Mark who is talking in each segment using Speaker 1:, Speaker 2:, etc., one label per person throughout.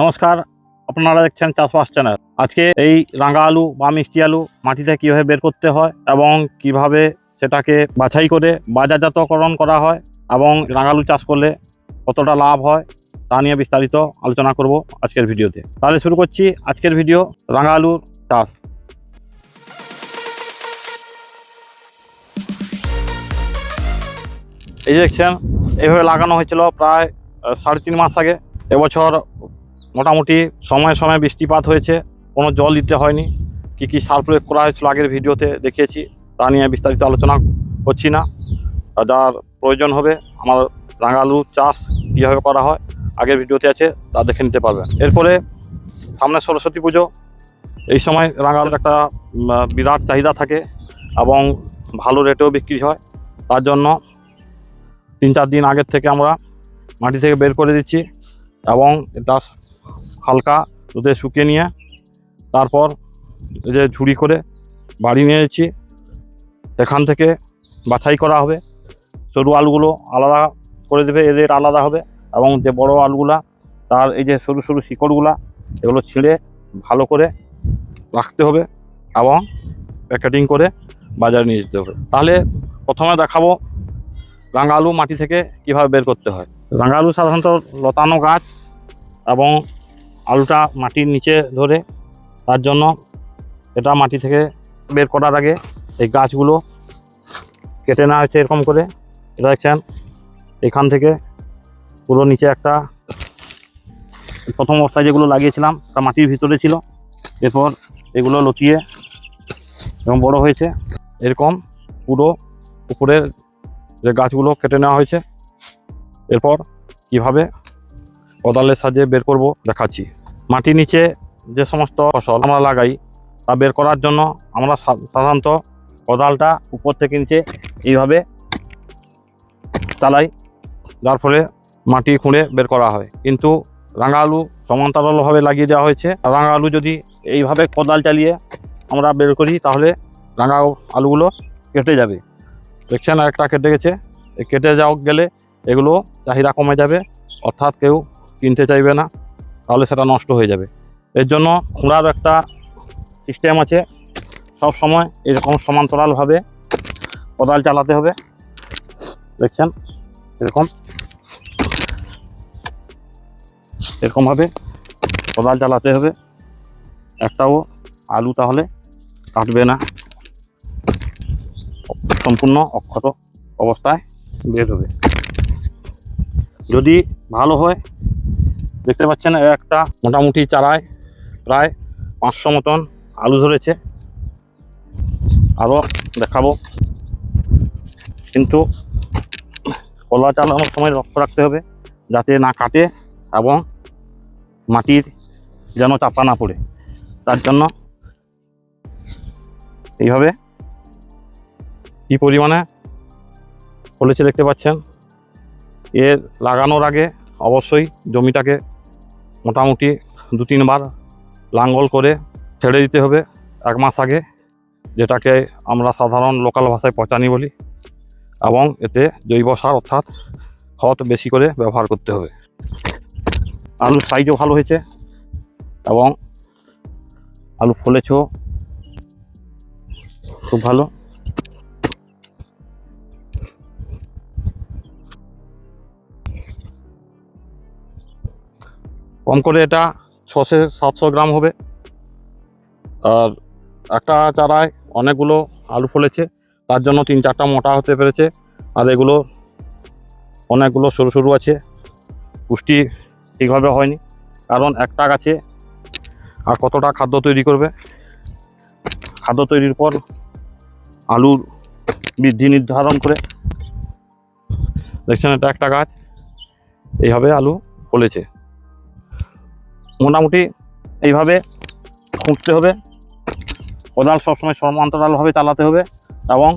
Speaker 1: নমস্কার, আপনারা দেখছেন চাষবাস চ্যানেল। আজকে এই রাঙা আলু বা মিষ্টি আলু মাটিতে কীভাবে বের করতে হয় এবং কীভাবে সেটাকে বাছাই করে বাজারজাতকরণ করা হয় এবং রাঙা আলু চাষ করলে কতটা লাভ হয় তা নিয়ে বিস্তারিত আলোচনা করব আজকের ভিডিওতে। তাহলে শুরু করছি আজকের ভিডিও রাঙা আলুর চাষ। এই যে দেখছেন এইভাবে লাগানো হয়েছিল প্রায় সাড়ে তিন মাস আগে। এবছর মোটামুটি সময়ে সময়ে বৃষ্টিপাত হয়েছে, কোনো জল দিতে হয়নি। কি কি সার প্রয়োগ করা হয়েছিল আগের ভিডিওতে দেখিয়েছি, তা নিয়ে বিস্তারিত আলোচনা করছি না। যার প্রয়োজন হবে, আমার রাঙালু চাষ কীভাবে করা হয়, আগের ভিডিওতে আছে, তা দেখে নিতে পারবেন। এরপরে সামনে সরস্বতী পুজো। এই সময় রাঙালুর একটা বিরাট চাহিদা থাকে এবং ভালো রেটেও বিক্রি হয়। তার জন্য তিন চার দিন আগের থেকে আমরা মাটি থেকে বের করে দিচ্ছি এবং এটা হালকা রোদে শুকিয়ে নিয়ে তারপর যে ঝুড়ি করে বাড়ি নিয়ে যাচ্ছি এখান থেকে বাছাই করা হবে। সরু আলুগুলো আলাদা করে দেবে, এদের আলাদা হবে এবং যে বড় আলুগুলা, তার এই যে সরু সরু শিকড়গুলা, এগুলো ছিঁড়ে ভালো করে রাখতে হবে এবং প্যাকেটিং করে বাজারে নিয়ে যেতে হবে। তাহলে প্রথমে দেখাবো রাঙা আলু মাটি থেকে কীভাবে বের করতে হয়। রাঙা আলু সাধারণত লতানো গাছ এবং আলুটা মাটির নিচে ধরে তার জন্য এটা মাটি থেকে বের করার আগে এই গাছগুলো কেটে নেওয়া হয়েছে এরকম করে। এটা দেখছেন, এখান থেকে পুরো নিচে একটা প্রথম অবস্থায় যেগুলো লাগিয়েছিলাম তা মাটির ভিতরে ছিল। এরপর এগুলো লচিয়ে এবং বড় হয়েছে। এরকম পুরো উপরের যে গাছগুলো কেটে নেওয়া হয়েছে। এরপর কীভাবে কোদালের সাহায্যে বের করব দেখাচ্ছি। মাটির নিচে যে সমস্ত ফসল আমরা লাগাই, তা বের করার জন্য আমরা সাধারণত কোদালটা উপর থেকে নিচে এইভাবে চালাই, যার ফলে মাটি খুঁড়ে বের করা হয়। কিন্তু রাঙা আলু সমান্তরালভাবে লাগিয়ে দেওয়া হয়েছে। রাঙা আলু যদি এইভাবে কোদাল চালিয়ে আমরা বের করি, তাহলে রাঙা আলুগুলো কেটে যাবে। দেখছেন একটা কেটে গেছে। কেটে যাও গেলে এগুলো চাহিদা কমে যাবে। অর্থাৎ কেউ কিনতে চাইবে না। তাহলে সেটা নষ্ট হয়ে যাবে। এর জন্য খুঁড়ার একটা সিস্টেম আছে, সব সময় এরকম সমান্তরালভাবে কোদাল চালাতে হবে। দেখছেন? এরকম। এরকমভাবে কোদাল চালাতে হবে। একটাও আলু তাহলে কাটবে না। সম্পূর্ণ অক্ষত অবস্থায় বের হবে। যদি ভালো হয় দেখতে পাচ্ছেন একটা মোটামুটি চারায় প্রায় পাঁচশো মতন আলু ধরেছে। আরও দেখাবো। কিন্তু কলা চালানোর সময় লক্ষ্য রাখতে হবে যাতে না কাটে এবং মাটির যেন চাপা না পড়ে। তার জন্য এইভাবে কি পরিমাণে ফলেছে দেখতে পাচ্ছেন? এর লাগানোর আগে অবশ্যই জমিটাকে মোটামুটি দু তিনবার লাঙ্গল করে ছেড়ে দিতে হবে এক মাস আগে, যেটাকে আমরা সাধারণ লোকাল ভাষায় পচানি বলি, এবং এতে জৈব সার অর্থাৎ খত বেশি করে ব্যবহার করতে হবে। আলুর সাইজও ভালো হয়েছে, এবং আলু ফলেছেও খুব ভালো। কম করে এটা ছশো সাতশো গ্রাম হবে। আর একটা চারায় অনেকগুলো আলু ফলেছে, তার জন্য তিন চারটা মোটা হতে পেরেছে। আর এগুলো অনেকগুলো সরু সরু আছে, পুষ্টি ঠিকভাবে হয়নি। কারণ একটা গাছে আর কতটা খাদ্য তৈরি করবে? খাদ্য তৈরির পর আলুর বৃদ্ধি নির্ধারণ করে। দেখছেন এটা একটা গাছ, এইভাবে আলু ফলেছে। মোটামুটি এইভাবে খুঁড়তে হবে। কোদাল সবসময় সমান্তরালভাবে চালাতে হবে এবং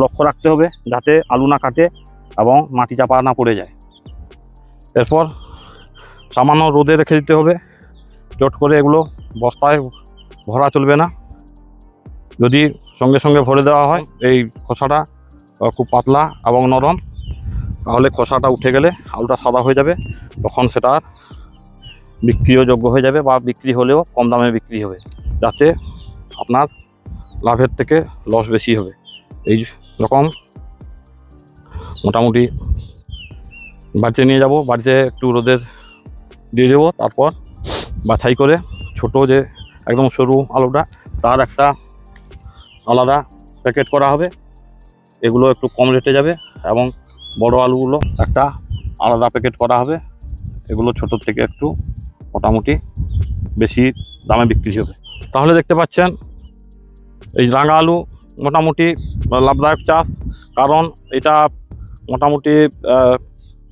Speaker 1: লক্ষ্য রাখতে হবে যাতে আলু না কাটে এবং মাটি চাপা না পড়ে যায়। এরপর সামান্য রোদে রেখে দিতে হবে। চট করে এগুলো বস্তায় ভরা চলবে না। যদি সঙ্গে সঙ্গে ভরে দেওয়া হয় এই খোসাটা খুব পাতলা এবং নরম, তাহলে খোসাটা উঠে গেলে আলুটা সাদা হয়ে যাবে। তখন সেটা বিক্রিও যোগ্য হয়ে যাবে বা বিক্রি হলেও কম দামে বিক্রি হবে, যাতে আপনার লাভের থেকে লস বেশি হবে। এই রকম মোটামুটি বাড়িতে নিয়ে যাব, বাড়িতে একটু রোদের দিয়ে দেবো, তারপর বাছাই করে ছোট যে একদম সরু আলুটা, তার একটা আলাদা প্যাকেট করা হবে। এগুলো একটু কম রেটে যাবে এবং বড় আলুগুলো একটা আলাদা প্যাকেট করা হবে। এগুলো ছোট থেকে একটু মোটামুটি বেশি দামে বিক্রি হবে। তাহলে দেখতে পাচ্ছেন, এই রাঙা আলু মোটামুটি লাভদায়ক চাষ, কারণ এটা মোটামুটি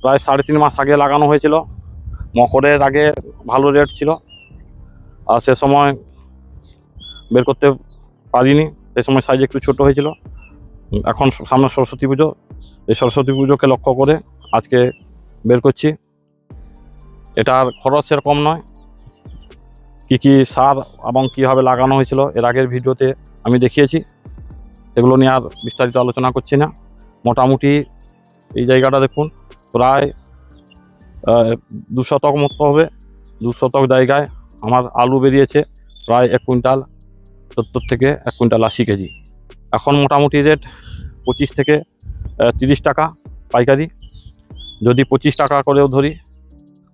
Speaker 1: প্রায় সাড়ে তিন মাস আগে লাগানো হয়েছিল। মকরের আগে ভালো রেট ছিল, আর সে সময় বের করতে পারিনি, সে সময় সাইজ একটু ছোট হয়েছিল। এখন সামনে সরস্বতী পুজো, এই সরস্বতী পুজোকে লক্ষ্য করে আজকে বের করছি। এটার খরচ সেরকম নয়। কী কী সার এবং কীভাবে লাগানো হয়েছিল এর আগের ভিডিওতে আমি দেখিয়েছি। এগুলো নিয়ে আর বিস্তারিত আলোচনা করছি না। মোটামুটি এই জায়গাটা দেখুন, প্রায় দু শতক মতো হবে। দু শতক জায়গায় আমার আলু বেরিয়েছে প্রায় এক কুইন্টাল, সত্তর থেকে এক কুইন্টাল আশি কেজি। এখন মোটামুটি রেট পঁচিশ থেকে তিরিশ টাকা পাইকারি। যদি পঁচিশ টাকা করেও ধরি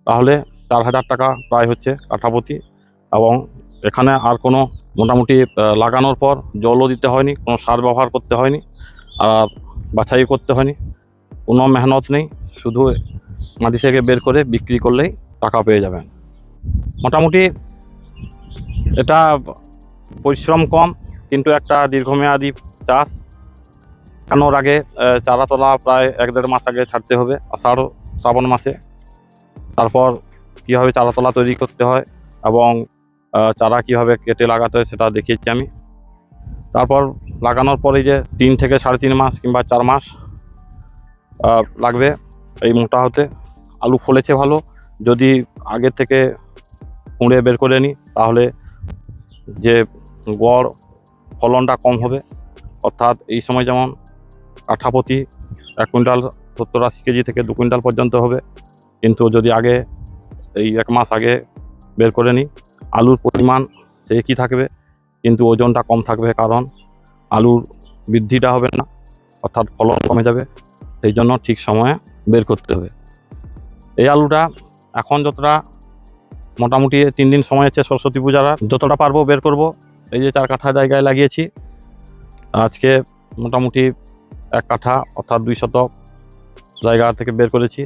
Speaker 1: তাহলে চার হাজার টাকা প্রায় হচ্ছে কাঠাপতি এবং এখানে আর কোনো মোটামুটি লাগানোর পর জলও দিতে হয়নি, কোনো সার ব্যবহার করতে হয়নি আর বাছাই করতে হয়নি। কোনো মেহনত নেই, শুধু মাটি থেকে বের করে বিক্রি করলেই টাকা পেয়ে যাবেন। মোটামুটি এটা পরিশ্রম কম, কিন্তু একটা দীর্ঘমেয়াদী চাষ। লাগানোর আগে চারা তোলা প্রায় এক দেড় মাস আগে ছাড়তে হবে, আষাঢ় শ্রাবণ মাসে। তারপর কীভাবে চারা তোলা তৈরি করতে হয় এবং চারা কীভাবে কেটে লাগাতে হয় সেটা দেখিয়েছি আমি। তারপর লাগানোর পরে যে তিন থেকে সাড়ে তিন মাস কিংবা চার মাস লাগবে এই মোটা হতে। আলু ফলেছে ভালো, যদি আগে থেকে কুঁড়ে বের করে নিই তাহলে যে গড় ফলনটা কম হবে। অর্থাৎ এই সময় যেমন কাঠাপতি এক কুইন্টাল সত্তর আশি কেজি থেকে দু কুইন্টাল পর্যন্ত হবে। কিন্তু যদি আগে এই এক মাস আগে বের করে নিই, আলুর পরিমাণ সে একই থাকবে? কিন্তু ওজনটা কম থাকবে কারণ আলুর বৃদ্ধিটা হবে না, অর্থাৎ ফলন কমে যাবে, সেই জন্য ঠিক সময়ে বের করতে হবে। এই আলুটা এখন যতটা মোটামুটি তিন দিন সময় আছে সরস্বতী পূজার যতটা পারব বের করব। এই যে চার কাঠা জায়গায় লাগিয়েছি, আজকে মোটামুটি এক কাঠা, অর্থাৎ দুই শতক জায়গা থেকে বের করেছি।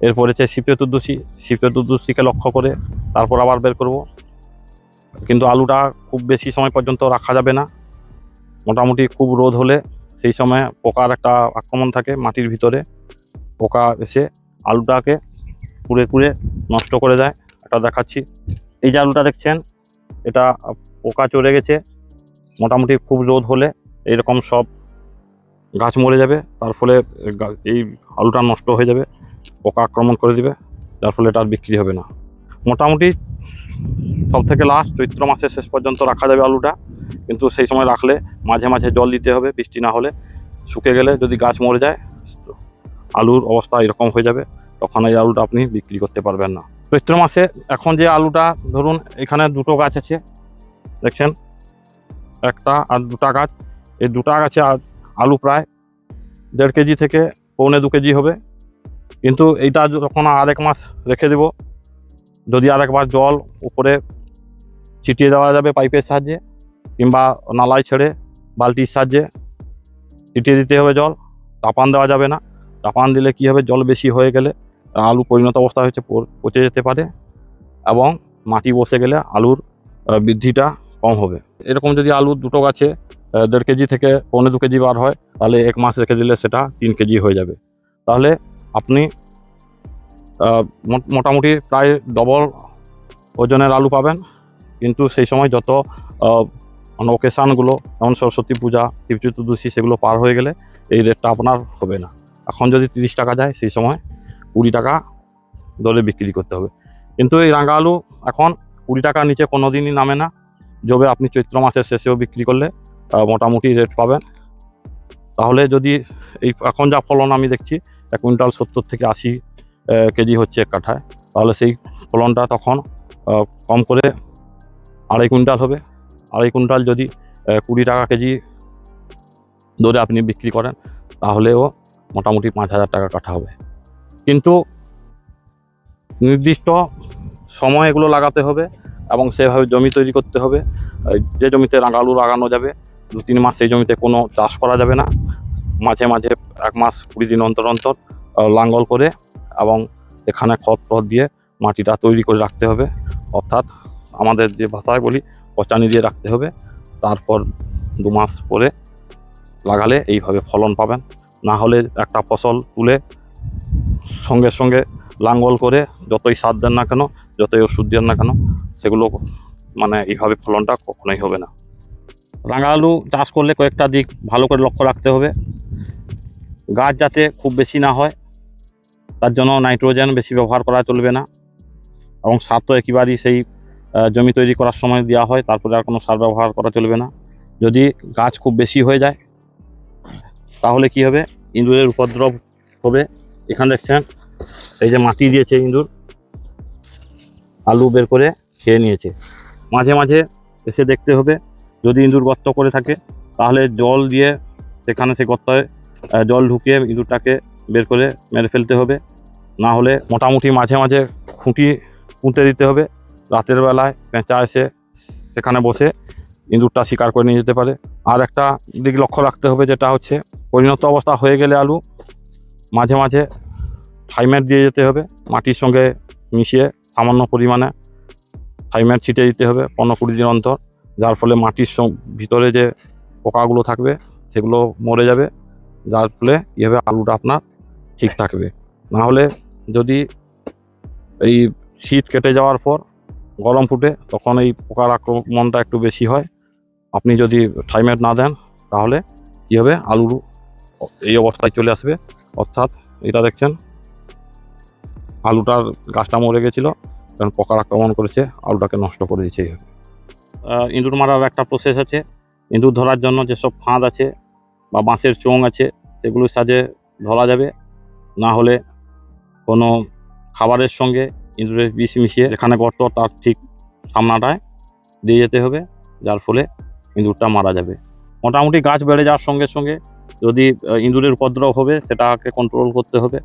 Speaker 1: এরপরে হচ্ছে শিপে তুদ্দুসি শিপে তুদ্দুসিকে লক্ষ্য করে তারপর আবার বের করব। কিন্তু আলুটা খুব বেশি সময় পর্যন্ত রাখা যাবে না। মোটামুটি খুব রোদ হলে সেই সময় পোকার একটা আক্রমণ থাকে মাটির ভিতরে। পোকা এসে আলুটাকে কুড়ে কুড়ে নষ্ট করে দেয়। এটা দেখাচ্ছি। এই যে আলুটা দেখছেন, এটা পোকা চড়ে গেছে। মোটামুটি খুব রোদ হলে এইরকম সব গাছ মরে যাবে। তার ফলে এই আলুটা নষ্ট হয়ে যাবে। পোকা আক্রমণ করে দিবে, যার ফলে এটা আর বিক্রি হবে না। মোটামুটি সব থেকে লাস্ট চৈত্র মাসের শেষ পর্যন্ত রাখা যাবে আলুটা, কিন্তু সেই সময় রাখলে মাঝে মাঝে জল দিতে হবে, বৃষ্টি না হলে। শুকে গেলে যদি গাছ মরে যায়, আলুর অবস্থা এরকম হয়ে যাবে, তখন এই আলুটা আপনি বিক্রি করতে পারবেন না। চৈত্র মাসে এখন যে আলুটা, ধরুন এখানে দুটো গাছ আছে, দেখছেন? একটা আর দুটা গাছ, এই দুটা গাছে আলু প্রায় দেড় কেজি থেকে পৌনে দু কেজি হবে। কিন্তু এইটা যখন আর এক মাস রেখে দেব। যদি আর একবার জল উপরে ছিটিয়ে দেওয়া যাবে পাইপের সাহায্যে, কিংবা নালায় ছেড়ে বালতির সাহায্যে ছিটিয়ে দিতে হবে জল, তাপান দেওয়া যাবে না। তাপান দিলে কী হবে? জল বেশি হয়ে গেলে আলু পরিণত অবস্থা হচ্ছে পচে যেতে পারে এবং মাটি বসে গেলে আলুর বৃদ্ধিটা কম হবে। এরকম যদি আলু দুটো গাছে দেড় কেজি থেকে পৌনে দু কেজি বার হয়, তাহলে এক মাস রেখে দিলে সেটা তিন কেজি হয়ে যাবে। তাহলে আপনি মোটামুটি প্রায় ডবল ওজনের আলু পাবেন। কিন্তু সেই সময় যত আহ, মানে যেমন সরস্বতী পূজা শিব চতুর্দশী সেগুলো পার হয়ে গেলে এই রেটটা আপনার হবে না। এখন যদি তিরিশ টাকা যায় সেই সময় কুড়ি টাকা দরে বিক্রি করতে হবে। কিন্তু এই রাঙা আলু এখন কুড়ি টাকার নিচে কোনো দিনই নামে না। যবে আপনি চৈত্র মাসের শেষেও বিক্রি করলে মোটামুটি রেট পাবেন। তাহলে যদি এই এখন যা ফলন আমি দেখছি এক কুইন্টাল সত্তর থেকে আশি কেজি হচ্ছে এক কাঠায় তাহলে সেই ফলনটা তখন কম করে আড়াই কুইন্টাল হবে। আড়াই কুইন্টাল যদি কুড়ি টাকা কেজি দরে আপনি বিক্রি করেন, তাহলেও মোটামুটি পাঁচ হাজার টাকা কাটা হবে। কিন্তু নির্দিষ্ট সময় এগুলো লাগাতে হবে এবং সেভাবে জমি তৈরি করতে হবে। যে জমিতে রাঙালু লাগানো যাবে দু তিন মাস সেই জমিতে কোনো চাষ করা যাবে না। মাঝে মাঝে এক মাস কুড়ি দিন অন্তর অন্তর লাঙ্গল করে এবং এখানে খত টত দিয়ে মাটিটা তৈরি করে রাখতে হবে। অর্থাৎ আমাদের যে ভাষায় বলি, পচানি দিয়ে রাখতে হবে। তারপর দু মাস পরে লাগালে এইভাবে ফলন পাবেন। না হলে একটা ফসল তুলে সঙ্গে সঙ্গে লাঙ্গল করে যতই সার দেন না কেন, যতই ওষুধ দেন না কেন, সেগুলো মানে এইভাবে ফলনটা কখনোই হবে না। রাঙা আলু চাষ করলে কয়েকটা দিক ভালো করে লক্ষ্য রাখতে হবে। গাছ যাতে খুব বেশি না হয়, তার জন্য নাইট্রোজেন বেশি ব্যবহার করা চলবে না এবং সার তো একেবারেই সেই জমি তৈরি করার সময় দেওয়া হয়, তারপরে আর কোনো সার ব্যবহার করা চলবে না। যদি গাছ খুব বেশি হয়ে যায়, তাহলে কি হবে? ইঁদুরের উপদ্রব হবে। এখানে দেখছেন, এই যে মাটি দিয়েছে ইঁদুর, আলু বের করে খেয়ে নিয়েছে। মাঝে মাঝে এসে দেখতে হবে যদি ইঁদুর গর্ত করে থাকে, তাহলে জল দিয়ে সেখানে সে গর্তায় জল ঢুকিয়ে ইঁদুরটাকে বের করে মেরে ফেলতে হবে। না হলে মোটামুটি মাঝে মাঝে খুঁটি পুঁতে দিতে হবে। রাতের বেলায় পেঁচা এসে সেখানে বসে ইঁদুরটা শিকার করে নিয়ে যেতে পারে। আর একটা দিক লক্ষ্য রাখতে হবে, যেটা হচ্ছে পরিণত অবস্থা হয়ে গেলে আলু মাঝে মাঝে থাইমেট দিয়ে যেতে হবে। মাটির সঙ্গে মিশিয়ে সামান্য পরিমাণে থাইমেট ছিটে দিতে হবে পনেরো কুড়ি দিন অন্তর। যার ফলে মাটির ভিতরে যে পোকাগুলো থাকবে, সেগুলো মরে যাবে। যার ফলে হবে আলুটা আপনার ঠিক থাকবে। না হলে যদি এই শীত কেটে যাওয়ার পর গরম ফুটে, তখন এই পোকার আক্রমণটা একটু বেশি হয়। আপনি যদি থাইমেট না দেন, তাহলে কী হবে আলুর এই অবস্থায় চলে আসবে। অর্থাৎ এটা দেখছেন, আলুটার গাছটা মরে গেছিল, কারণ পোকার আক্রমণ করেছে, আলুটাকে নষ্ট করে দিয়েছে এইভাবে। ইঁদুর মারার একটা প্রসেস আছে। ইঁদুর ধরার জন্য যেসব ফাঁদ আছে বা বাঁশের চোঙ আছে, সেগুলোর সাথে ধরা যাবে। না হলে কোনো খাবারের সঙ্গে ইঁদুরের বিষ মিশিয়ে এখানে গর্ত তার ঠিক সামনাটায় দিয়ে যেতে হবে, যার ফলে ইঁদুরটা মারা যাবে। মোটামুটি গাছ বেড়ে যাওয়ার সঙ্গে সঙ্গে যদি ইঁদুরের উপদ্রব হবে, সেটাকে কন্ট্রোল করতে হবে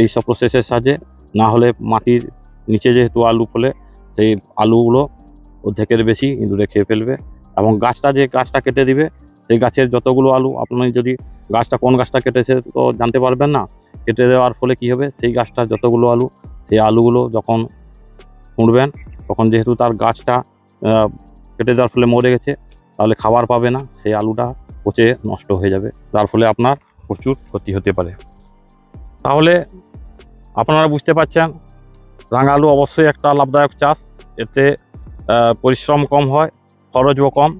Speaker 1: এই সব প্রসেসের সাহায্যে। না হলে মাটির নিচে যেহেতু আলু ফলে, সেই আলুগুলো অর্ধেকের বেশি, ইঁদুরে খেয়ে ফেলবে এবং গাছটা যে গাছটা কেটে দিবে, সেই গাছের যতগুলো আলু, আপনি যদি গাছটা কোন গাছটা কেটেছে তো জানতে পারবেন না, কেটে দেওয়ার ফলে কি হবে? সেই গাছটা যতগুলো আলু, সেই আলুগুলো যখন খুঁড়বেন তখন যেহেতু তার গাছটা কেটে দেওয়ার ফলে মরে গেছে, তাহলে খাবার পাবে না, সেই আলুটা পচে নষ্ট হয়ে যাবে, যার ফলে আপনার প্রচুর ক্ষতি হতে পারে। তাহলে আপনারা বুঝতে পারছেন রাঙা আলু অবশ্যই একটা লাভদায়ক চাষ, এতে পরিশ্রম কম হয়, খরচও কম,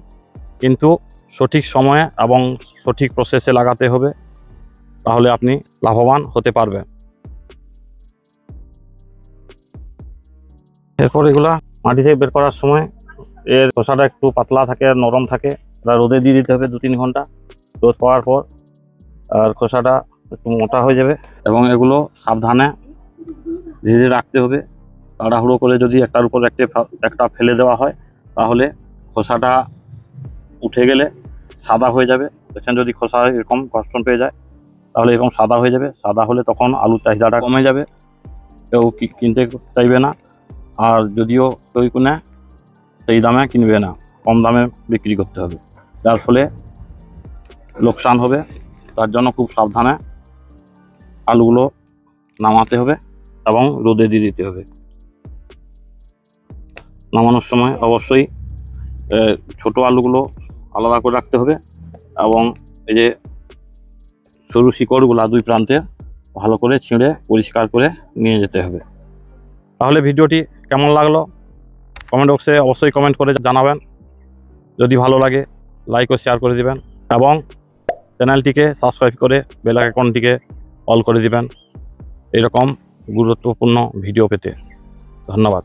Speaker 1: কিন্তু সঠিক সময়ে এবং সঠিক প্রসেসে লাগাতে হবে, তাহলে আপনি লাভবান হতে পারবেন। এরপর এগুলা মাটি থেকে বের করার সময় এর খোসাটা একটু পাতলা থাকে, নরম থাকে ওটা রোদে দিয়ে দিতে হবে দু তিন ঘণ্টা। রোদ পাওয়ার পর, আর খোসাটা একটু মোটা হয়ে যাবে এবং এগুলো সাবধানে ধীরে ধীরে রাখতে হবে। তাড়াহুড়ো করে যদি একটার উপর একটা একটা ফেলে দেওয়া হয়, তাহলে খোসাটা উঠে গেলে সাদা হয়ে যাবে। পেছনে যদি খোসা এরকম কষ্টন পেয়ে যায়, তাহলে এরকম সাদা হয়ে যাবে। সাদা হলে তখন আলুর চাহিদাটা কমে যাবে। কেউ কিনতে চাইবে না। আর যদিও কেউ কিনে, সেই দামে কিনবে না। কম দামে বিক্রি করতে হবে। যার ফলে লোকসান হবে। তার জন্য খুব সাবধানে আলুগুলো নামাতে হবে এবং রোদে দিয়ে দিতে হবে। নামানোর সময় অবশ্যই ছোট আলুগুলো আলাদা করে রাখতে হবে এবং এই যে সরু শিকড়গুলা দুই প্রান্তে ভালো করে ছিঁড়ে পরিষ্কার করে নিয়ে যেতে হবে। তাহলে ভিডিওটি কেমন লাগল? কমেন্ট বক্সে অবশ্যই কমেন্ট করে জানাবেন। যদি ভালো লাগে, লাইক ও শেয়ার করে দিবেন এবং চ্যানেলটিকে সাবস্ক্রাইব করে বেল আইকনটিকে অল করে দিবেন। এরকম গুরুত্বপূর্ণ ভিডিও পেতে। ধন্যবাদ।